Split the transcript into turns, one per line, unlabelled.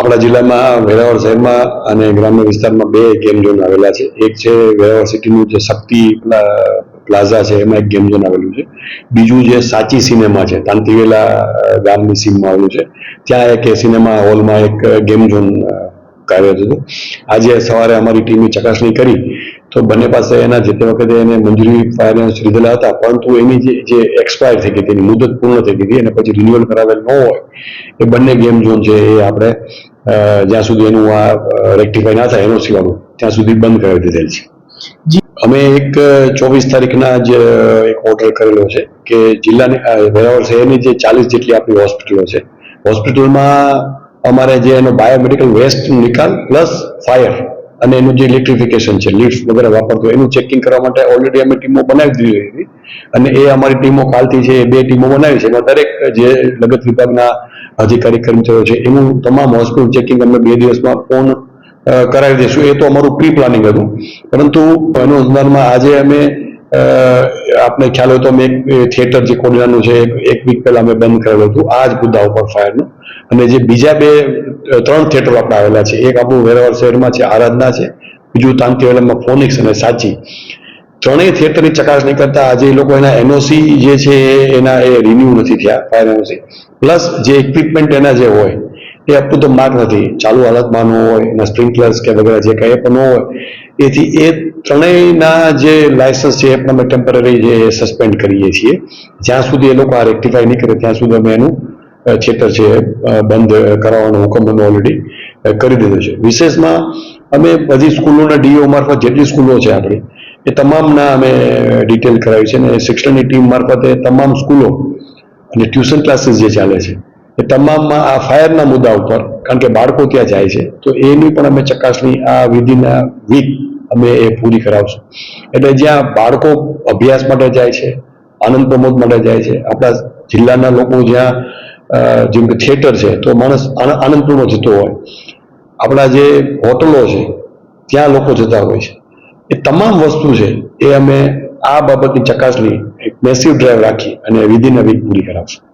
આપણા જિલ્લામાં, વેરાવળ શહેરમાં અને ગ્રામ્ય વિસ્તારમાં બે ગેમ ઝોન આવેલા છે. એક છે વેરાવળ સિટીનું જે શક્તિ પ્લાઝા છે, એમાં એક ગેમ ઝોન આવેલું છે. બીજું જે સાચી સિનેમા છે, તાંતીવેલા ગામની સીમમાં આવેલું છે. ત્યાં એક સિનેમા હોલમાં એક ગેમ ઝોન કાર્યરત હતું આજે સવારે અમારી ટીમે ચકાસણી કરી તો બંને પાસે એના જે તે વખતે એને મંજૂરી ફાઇનાન્સ લીધેલા હતા, પરંતુ એની જે એક્સપાયર થઈ ગઈ તેની મુદત પૂર્ણ થઈ ગઈ અને પછી રિન્યુઅલ કરાવેલ ન હોય, એ બંને ગેમ ઝોન છે એ આપણે જ્યાં સુધી એનું આ રેક્ટિફાઈ ના થાય, એનો સિવાનું ત્યાં સુધી બંધ કરાવી દીધેલ છે. અમે એક ચોવીસ તારીખના જ એક ઓર્ડર કરેલો છે કે જિલ્લાની વેરાવળ શહેરની જે ચાલીસ જેટલી આપણી હોસ્પિટલો છે. હોસ્પિટલમાં અમારે જે એનો બાયોમેડિકલ વેસ્ટ નિકાલ પ્લસ ફાયર અને એનું જે ઇલેક્ટ્રિફિકેશન છે લિફ્ટ વગેરે વાપરતો, એનું ચેકિંગ કરવા માટે ઓલરેડી અમે ટીમો બનાવી દીધી હતી. અને એ અમારી ટીમો કાલથી છે, એ બે ટીમો બનાવી છે. એમાં દરેક જે લગત વિભાગના અધિકારી કર્મચારીઓ છે, એનું તમામ હોસ્પિટલ ચેકિંગ અમે બે દિવસમાં પૂર્ણ કરાવી દઈશું. એ તો અમારું પ્રી પ્લાનિંગ હતું. પરંતુ એનું અનુસંધાનમાં આજે અમે આપને ખ્યાલ હોય તો અમે એક થિયેટર જે કોડીનાનું છે, એક વીક પહેલા અમે બંધ કરેલું હતું. આ જ મુદ્દા ઉપર ફાયરનું અને જે બીજા બે ત્રણ થિયેટરો આપણે આવેલા છે, એક આપણું વેરાવળ શહેરમાં છે, આરાધના છે, બીજું તાંતીવાલામાં ફોનિક્સ અને સાચી. ત્રણેય થિયેટરની ચકાસણી કરતા આજે એ લોકો એના એનઓસી જે છે એના એ રિન્યુ નથી થયા ફાયર એનઓસી. પ્લસ જે ઇક્વિપમેન્ટ એના જે હોય, એ અપ ટુ ધ માર્ક નથી. ચાલુ હાલતમાં ન હોય, એના સ્પ્રિંકલર્સ કે વગેરે જે કંઈ પણ ન હોય, એથી એ ત્રણેયના જે લાયસન્સ છે, એ પણ અમે ટેમ્પરરી જે સસ્પેન્ડ કરીએ છીએ. જ્યાં સુધી એ લોકો આ રેક્ટિફાય નહીં કરે, ત્યાં સુધી અમે એનું થિયેટર છે બંધ કરાવવાનો હુકમ અમે ઓલરેડી કરી દીધો છે. વિશેષમાં અમે બધી સ્કૂલોના ડીઓ મારફત, જેટલી સ્કૂલો છે આપણી, એ તમામના અમે ડિટેલ કરાવી છે અને શિક્ષણની ટીમ મારફતે તમામ સ્કૂલો અને ટ્યુશન ક્લાસીસ જે ચાલે છે, એ તમામમાં આ ફાયરના મુદ્દા ઉપર, કારણ કે બાળકો ત્યાં જાય છે, તો એની પણ અમે ચકાસણી, આ વિધિના વીક અમે એ પૂરી કરાવશું. એટલે જ્યાં બાળકો અભ્યાસ માટે જાય છે, આનંદ પ્રમોદ માટે જાય છે, આપણા જિલ્લાના લોકો જ્યાં જેમ કે થિયેટર છે, તો માણસ આનંદપૂર્ણ જતો હોય. આપણા જે હોટલો છે, ત્યાં લોકો જતા હોય છે. એ તમામ વસ્તુ છે, એ અમે આ બાબતની ચકાસણી, એક મેસિવ ડ્રાઈવ રાખી અને વિધિન વીક પૂરી કરાવશું.